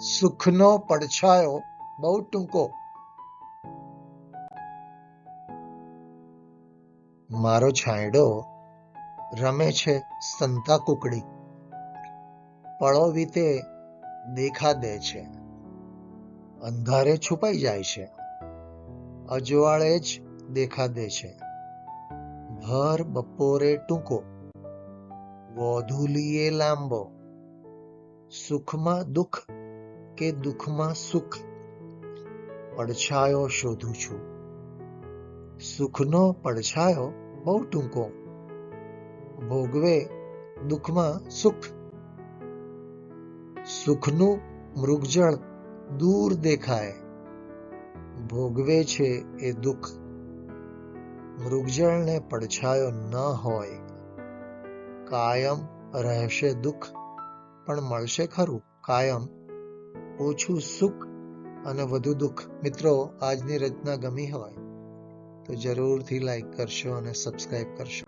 સુખનો પડછાયો બહુ ટૂંકો. મારો છાંયડો રમે છે સંતા કુકડી. પળો વીતે દેખા દે છે. અંધારે છુપાઈ જાય છે. અજવાળે જ દેખા દે છે. ભર બપોરે ટૂંકો. ગોધુલીએ લાંબો. સુખમાં દુઃખ કે દુઃખમાં સુખ પડછાયો શોધું છું. સુખનો પડછાયો બહુ ટૂંકો. ભોગવે દુઃખમાં સુખ. સુખનું મૃગજળ દૂર દેખાય. ભોગવે છે એ દુઃખ. મૃગજળને પડછાયો ન હોય. કાયમ રહેશે દુઃખ. પણ મળશે ખરું કાયમ. ઓછું સુખ અને વધુ દુઃખ. મિત્રો, આજની રચના ગમી હોય તો જરૂરથી લાઈક કરશો અને સબસ્ક્રાઈબ કરશો.